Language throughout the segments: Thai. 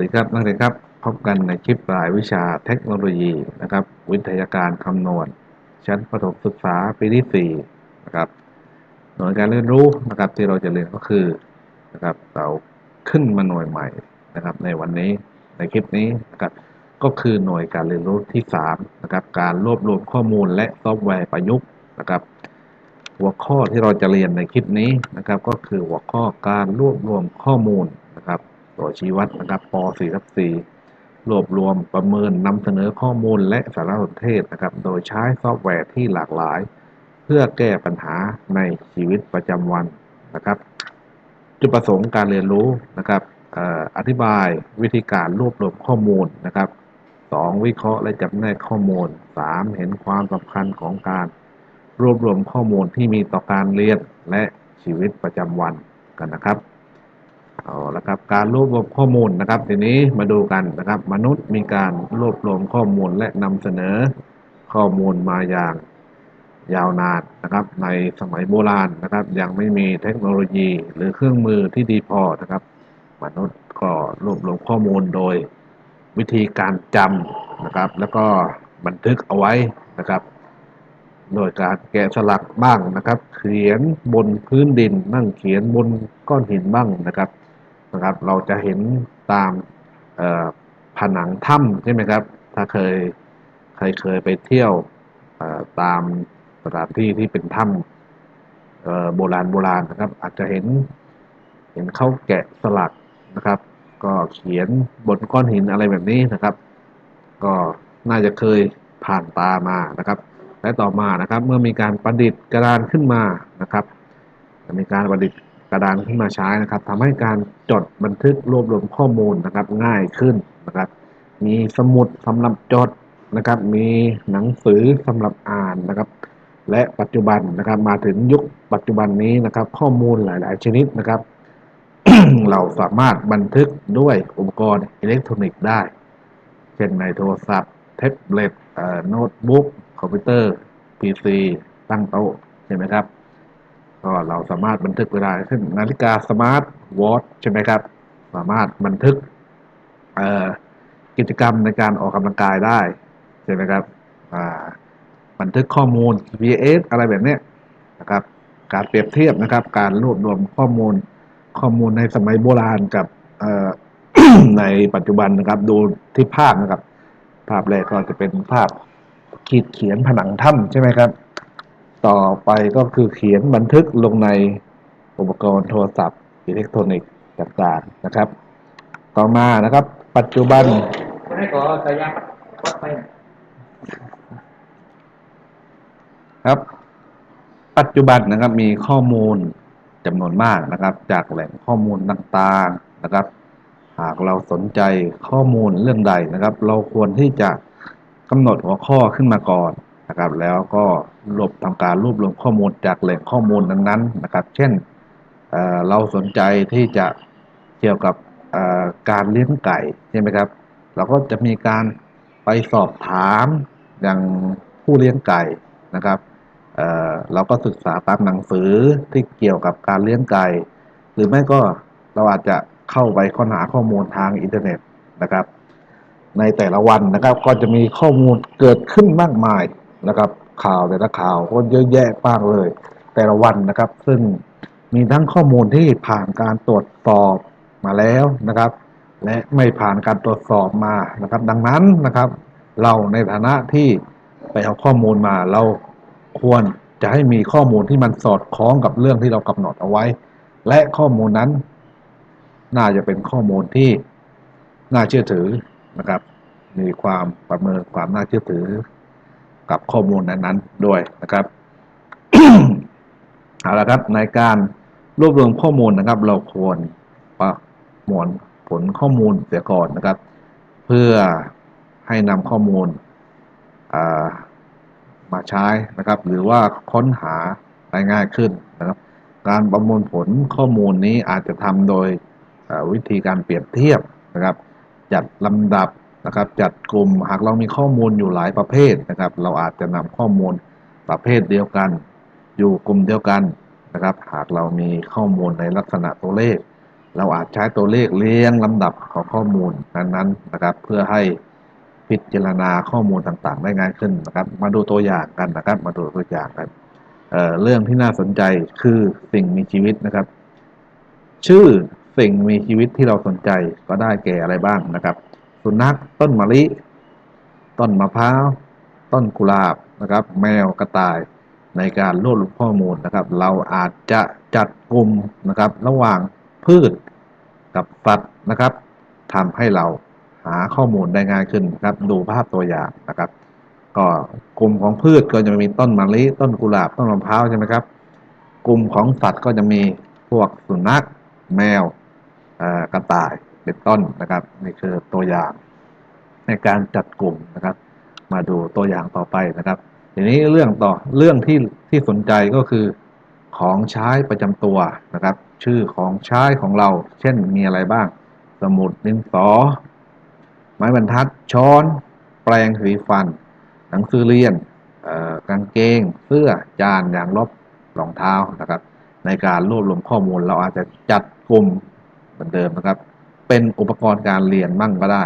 ดีครับนักเรียนครับ พบกันในคลิปรายวิชาเทคโนโลยีนะครับ วิทยาการคำนวณ ชั้นประถมศึกษาปีที่4นะครับหน่วยการเรียนรู้นะครับที่เราจะเรียนก็คือนะครับเราขึ้นมาหน่วยใหม่นะครับ ในวันนี้ในคลิปนี้นะครับก็คือหน่วยการเรียนรู้ที่3นะครับการรวบรวมข้อมูลและซอฟต์แวร์ประยุกต์นะครับหัวข้อที่เราจะเรียนในคลิปนี้นะครับ ก็คือหัวข้อการรวบรวมข้อมูล ตัวชี้วัดนะครับป .4 ทับ4รวบรวมประเมินนำเสนอข้อมูลและสารสนเทศนะครับ โดยใช้ซอฟต์แวร์ที่หลากหลาย เพื่อแก้ปัญหาในชีวิตประจำวันนะครับ จุดประสงค์การเรียนรู้นะครับเอ่ออธิบายวิธีการรวบรวมข้อมูลนะครับ 2. วิเคราะห์และจำแนกข้อมูล 3. เห็นความสำคัญของการรวบรวมข้อมูลที่มีต่อการเรียนและชีวิตประจำวันกันนะครับ เอาละครับการรวบรวมข้อมูลนะครับทีนี้มาดูกันนะครับ มนุษย์มีการรวบรวมข้อมูลและนำเสนอข้อมูลมาอย่างยาวนานนะครับ ในสมัยโบราณนะครับ ยังไม่มีเทคโนโลยี หรือเครื่องมือที่ดีพอนะครับ มนุษย์ก็รวบรวมข้อมูลโดยวิธีการจำนะครับ แล้วก็บันทึกเอาไว้นะครับ โดยการแกะสลักบ้างนะครับ เขียนบนพื้นดินนั่งเขียนบนก้อนหินบ้างนะครับ นะครับ เราจะเห็นตามผนังถ้ำใช่ไหมครับ ถ้าเคยใครเคยไปเที่ยวตามสถานที่ที่เป็นถ้ำโบราณโบราณนะครับ อาจจะเห็นเห็นเขาแกะสลักนะครับ ก็เขียนบนก้อนหินอะไรแบบนี้นะครับ ก็น่าจะเคยผ่านตามานะครับ และต่อมานะครับ เมื่อมีการประดิษฐ์กระดานขึ้นมานะครับ มีการประดิษฐ์ กระดานขึ้นมาใช้นะครับทำให้การจดบันทึกรวบรวมข้อมูลนะครับง่ายขึ้นนะครับ มีสมุดสำหรับจดนะครับ มีหนังสือสำหรับอ่านนะครับ และปัจจุบันนะครับมาถึงยุคปัจจุบันนี้นะครับ ข้อมูลหลาย ๆ ชนิดนะครับ เราสามารถบันทึกด้วยอุปกรณ์อิเล็กทรอนิกส์ได้ เช่นในโทรศัพท์แท็บเล็ตเอ่อโน้ตบุ๊กคอมพิวเตอร์ PC ตั้งโต๊ะใช่ไหมครับ ก็เราสามารถบันทึกเวลาเช่นนาฬิกาสมาร์ทวอทใช่ไหมครับ สามารถบันทึกกิจกรรมในการออกกำลังกายได้ใช่ไหมครับบันทึกข้อมูล GPS อะไรแบบนี้นะครับการเปรียบเทียบนะครับ การรวบรวมข้อมูลข้อมูลในสมัยโบราณกับในปัจจุบันนะครับ ดูที่ภาพนะครับ ภาพแรกก็จะเป็นภาพขีดเขียนผนังถ้ำใช่ไหมครับ ต่อไปก็คือเขียนบันทึกลงในอุปกรณ์โทรศัพท์อิเล็กทรอนิกส์ต่างๆนะครับ ต่อมานะครับ ปัจจุบันคุณให้ขอสายยางวัดไปครับ ปัจจุบันนะครับมีข้อมูลจำนวนมากนะครับ จากแหล่งข้อมูลต่างๆนะครับ หากเราสนใจข้อมูลเรื่องใดนะครับ เราควรที่จะกำหนดหัวข้อขึ้นมาก่อน นะครับ แล้วก็รวบทำการรวบรวมข้อมูลจากแหล่งข้อมูลนั้นๆนะครับ เช่นเเราสนใจที่จะเกี่ยวกับการเลี้ยงไก่ใช่ไหมครับ เราก็จะมีการไปสอบถามอย่างผู้เลี้ยงไก่นะครับเเราก็ศึกษาตามหนังสือที่เกี่ยวกับการเลี้ยงไก่ หรือไม่ก็เราอาจจะเข้าไปค้นหาข้อมูลทางอินเทอร์เน็ตนะครับ ในแต่ละวันนะครับก็จะมีข้อมูลเกิดขึ้นมากมาย นะครับ ข่าวแต่ละข่าวก็เยอะแยะมากเลย แต่ละวันนะครับ ซึ่งมีทั้งข้อมูลที่ผ่านการตรวจสอบมาแล้วนะครับ และไม่ผ่านการตรวจสอบมานะครับ ดังนั้นนะครับ เราในฐานะที่ไปเอาข้อมูลมาเราควรจะให้มีข้อมูลที่มันสอดคล้องกับเรื่องที่เรากำหนดเอาไว้ และข้อมูลนั้น น่าจะเป็นข้อมูลที่น่าเชื่อถือนะครับ มีความประเมินความน่าเชื่อถือ กับข้อมูลนั้นๆด้วยนะครับเอาละครับในการรวบรวมข้อมูลนะครับ เราควรประมวลผลข้อมูลเสียก่อนนะครับ เพื่อให้นำข้อมูลมาใช้นะครับ หรือว่าค้นหาได้ง่ายขึ้นนะครับ การประมวลผลข้อมูลนี้อาจจะทำโดยวิธีการเปรียบเทียบนะครับ จัดลำดับ นะครับจัดกลุ่มหากเรามีข้อมูลอยู่หลายประเภทนะครับ เราอาจจะนำข้อมูลประเภทเดียวกัน อยู่กลุ่มเดียวกันนะครับ หากเรามีข้อมูลในลักษณะตัวเลข เราอาจใช้ตัวเลขเรียงลำดับของข้อมูลนั้นๆนะครับ เพื่อให้พิจารณาข้อมูลต่างๆ ได้ง่ายขึ้นนะครับ มาดูตัวอย่างกันนะครับ มาดูตัวอย่างกันเเรื่องที่น่าสนใจคือสิ่งมีชีวิตนะครับ ชื่อสิ่งมีชีวิตที่เราสนใจก็ได้แก่อะไรบ้างนะครับ สุนัขต้นมะลิ ต้นมะพร้าว ต้นกุหลาบนะครับ แมวกระต่ายในการรวบรวมข้อมูลนะครับ เราอาจจะจัดกลุ่มนะครับ ระหว่างพืชกับสัตว์นะครับทำให้เราหาข้อมูลได้ง่ายขึ้นครับ ดูภาพตัวอย่างนะครับ ก็กลุ่มของพืชก็จะมีต้นมะลิ ต้นกุหลาบ ต้นมะพร้าวใช่ไหมครับ กลุ่มของสัตว์ก็จะมีพวกสุนัข แมวกระต่าย เป็นต้นนะครับนี่คือตัวอย่างในการจัดกลุ่มนะครับ มาดูตัวอย่างต่อไปนะครับ ทีนี้เรื่องต่อเรื่องที่ที่สนใจก็คือของใช้ประจำตัวนะครับ ชื่อของใช้ของเรา เช่นมีอะไรบ้าง สมุดดินสอ ไม้บรรทัดช้อน แปรงสีฟัน หนังสือเรียนกางเกง เสื้อจานยางลบรองเท้านะครับ ในการรวบรวมข้อมูลเราอาจจะจัดกลุ่มเหมือนเดิมนะครับ เป็นอุปกรณ์การเรียนบ้างก็ได้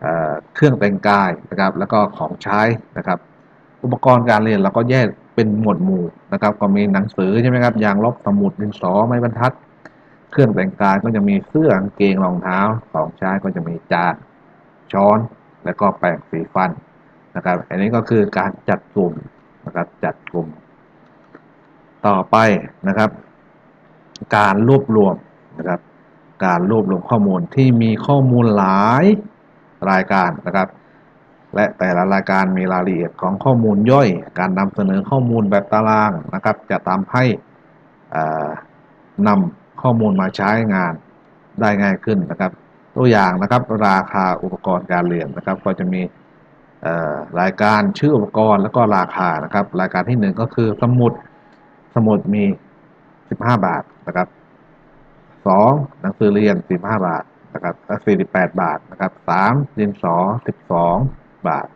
เเครื่องแต่งกายนะครับ แล้วก็ของใช้นะครับ อุปกรณ์การเรียนเราก็แยกเป็นหมวดหมู่นะครับ ก็มีหนังสือใช่ไหมครับยางลบสมุดดินสอไม้บรรทัด เครื่องแต่งกายก็จะมีเสื้อกางเกงรองเท้าของใช้ก็จะมีจานช้อน แล้วก็แปรงสีฟันนะครับ อันนี้ก็คือการจัดกลุ่มนะครับจัดกลุ่ม ต่อไปนะครับ การรวบรวมนะครับ การรวบรวมข้อมูลที่มีข้อมูลหลายรายการนะครับ และแต่ละรายการมีรายละเอียดของข้อมูลย่อย การนำเสนอข้อมูลแบบตารางนะครับ จะทำให้นำข้อมูลมาใช้งานได้ง่ายขึ้นนะครับ ตัวอย่างนะครับราคาอุปกรณ์การเรียนนะครับ ก็จะมีรายการชื่ออุปกรณ์แล้วก็ราคานะครับ รายการที่หนึ่งก็คือสมุดสมุดมี 15 บาทนะครับ สองหนังสือเรียนสิบห้าบาทนะครับสี่สิบแปดบาทนะครับสามดินสอสิบสองบาท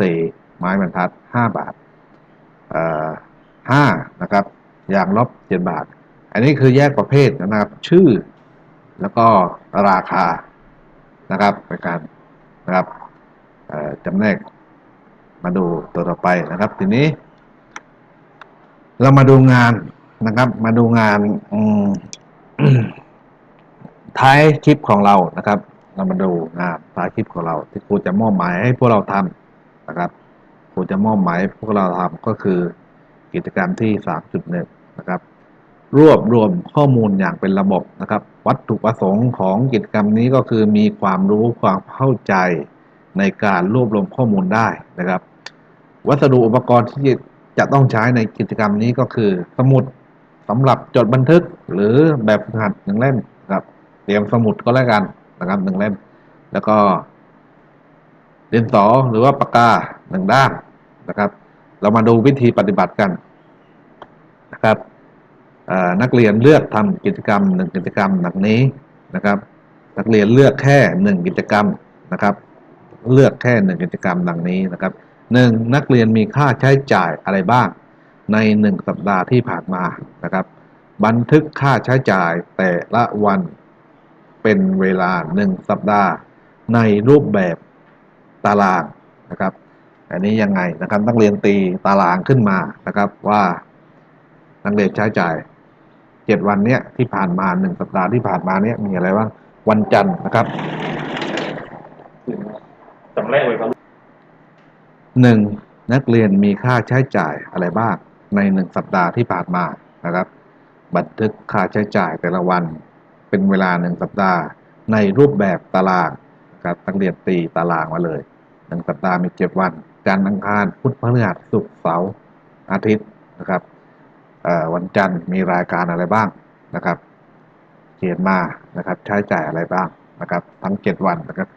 สี่ไม้บรรทัดห้าบาทเอ่อห้านะครับยางลบเจ็ดบาท อันนี้คือแยกประเภทนะครับชื่อ แล้วก็ราคานะครับในการนะครับเอ่อจำแนกมาดูตัวต่อไปนะครับ ทีนี้ เรามาดูงานนะครับ มาดูงานอืม ท้ายคลิปของเรานะครับ เรามาดูงานท้ายคลิปของเรา ที่ครูจะมอบหมายให้พวกเราทำนะครับครูจะมอบหมายให้พวกเราทำก็คือกิจกรรมที่ 3.1 นะครับ รวบรวมข้อมูลอย่างเป็นระบบนะครับ วัตถุประสงค์ของกิจกรรมนี้ก็คือมีความรู้ความเข้าใจในการรวบรวมข้อมูลได้นะครับ วัสดุอุปกรณ์ที่จะต้องใช้ในกิจกรรมนี้ก็คือ สมุดสำหรับจดบันทึกหรือแบบฝึกหัดหนึ่งเล่มน เตรียมสมุดก็แล้วกันนะครับหนึ่งเล่มแล้วก็ดินสอหรือว่าปากกาหนึ่งด้ามนะครับ เรามาดูวิธีปฏิบัติกันนะครับนักเรียนเลือกทำกิจกรรมหนึ่งกิจกรรมดังนี้นะครับ นักเรียนเลือกแค่หนึ่งกิจกรรมนะครับ เลือกแค่หนึ่งกิจกรรมดังนี้นะครับหนึ่งนักเรียนมีค่าใช้จ่ายอะไรบ้าง ในหนึ่งสัปดาห์ที่ผ่านมานะครับ บันทึกค่าใช้จ่ายแต่ละวัน เป็นเวลาหนึ่งสัปดาห์ ในรูปแบบตารางนะครับ อันนี้ยังไงนะครับนักเรียนตีตารางขึ้นมานะครับว่านักเรียนใช้จ่ายเจ็ดวันเนี้ยที่ผ่านมาหนึ่งสัปดาห์ที่ผ่านมาเนี้ยมีอะไรบ้างวันจันทร์นะครับจำแรกไว้ครับหนึ่งนักเรียนมีค่าใช้จ่ายอะไรบ้างในหนึ่งสัปดาห์ที่ผ่านมานะครับ บันทึกค่าใช้จ่ายแต่ละวัน เป็นเวลาหนึ่งสัปดาห์ ในรูปแบบตารางครับนักเรียนตีตารางมาเลยหนึ่งสัปดาห์มีเจ็ดวัน จันทร์อังคารพุธพฤหัสศุกร์เสาร์อาทิตย์นะครับวันจันทร์มีรายการอะไรบ้างนะครับเขียนมานะครับ ใช้จ่ายอะไรบ้างนะครับ ทั้งเจ็ดวันนะครับ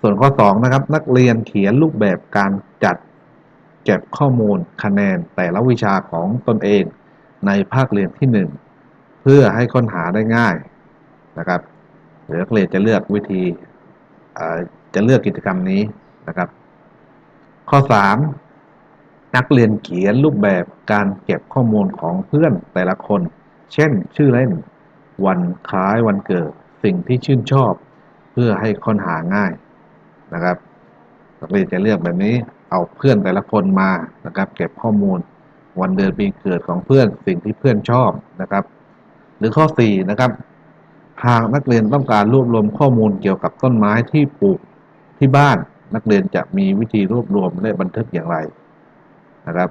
ส่วนข้อสองนะครับ นักเรียนเขียนรูปแบบการจัดเก็บข้อมูลคะแนนแต่ละวิชาของตนเองในภาคเรียนที่หนึ่งเพื่อให้ค้นหาได้ง่าย นะครับหรือนักเรียนจะเลือกวิธีจะเลือกกิจกรรมนี้นะครับ ข้อสามนักเรียนเขียนรูปแบบการเก็บข้อมูลของเพื่อนแต่ละคน เช่น ชื่อเล่น วันคล้ายวันเกิด สิ่งที่ชื่นชอบ เพื่อให้ค้นหาง่ายนะครับ นักเรียนจะเลือกแบบนี้เอาเพื่อนแต่ละคนมานะครับ เก็บข้อมูลวันเดือนปีเกิดของเพื่อนสิ่งที่เพื่อนชอบนะครับ หรือข้อ4นะครับ หากนักเรียนต้องการรวบรวมข้อมูลเกี่ยวกับต้นไม้ที่ปลูกที่บ้าน นักเรียนจะมีวิธีรวบรวมและบันทึกอย่างไรนะครับ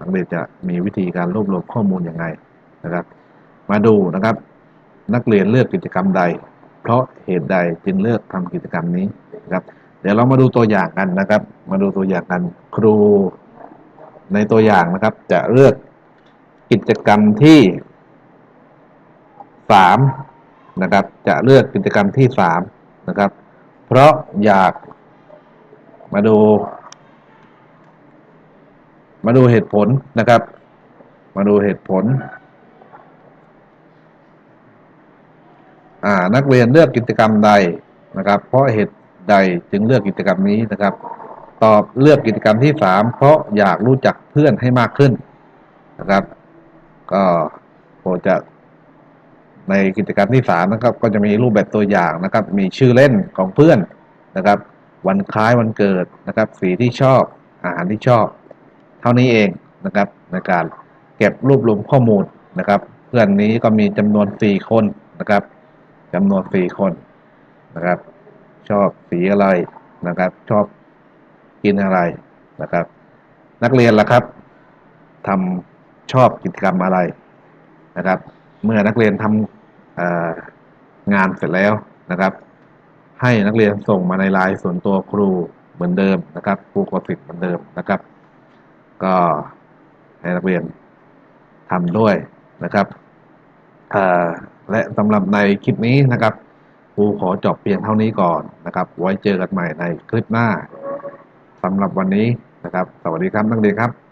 นักเรียนจะมีวิธีการรวบรวมข้อมูลอย่างไรนะครับ มาดูนะครับ นักเรียนเลือกกิจกรรมใด เพราะเหตุใดจึงเลือกทำกิจกรรมนี้นะครับ เดี๋ยวเรามาดูตัวอย่างกันนะครับ มาดูตัวอย่างกันครูในตัวอย่างนะครับ จะเลือกกิจกรรมที่สาม นะครับ จะเลือกกิจกรรมที่สามนะครับ เพราะอยากมาดู มาดูเหตุผลนะครับ มาดูเหตุผลนักเรียนเลือกกิจกรรมใดนะครับ เพราะเหตุใดจึงเลือกกิจกรรมนี้นะครับ ตอบเลือกกิจกรรมที่สามเพราะอยากรู้จักเพื่อนให้มากขึ้นนะครับ ก็โปรจะ ในกิจกรรมที่สามนะครับก็จะมีรูปแบบตัวอย่างนะครับ มีชื่อเล่นของเพื่อนนะครับ วันคล้ายวันเกิดนะครับ สีที่ชอบอาหารที่ชอบ เท่านี้เองนะครับในการเก็บรวบรวมข้อมูลนะครับ เพื่อนนี้ก็มีจำนวนสี่คนนะครับจำนวนสี่คนนะครับ ชอบสีอะไรนะครับ ชอบกินอะไรนะครับ นักเรียนล่ะครับทำชอบกิจกรรมอะไรนะครับ เมื่อนักเรียนทำเอ่อ งานเสร็จแล้วนะครับ ให้นักเรียนส่งมาในไลน์ส่วนตัวครูเหมือนเดิมนะครับครูกสิทธิ์เหมือนเดิมนะครับ ก็ให้นักเรียนทำด้วยนะครับและสำหรับในคลิปนี้นะครับครูขอจบเพียงเท่านี้ก่อนนะครับ ไว้เจอกันใหม่ในคลิปหน้าสำหรับวันนี้นะครับ สวัสดีครับนักเรียนครับ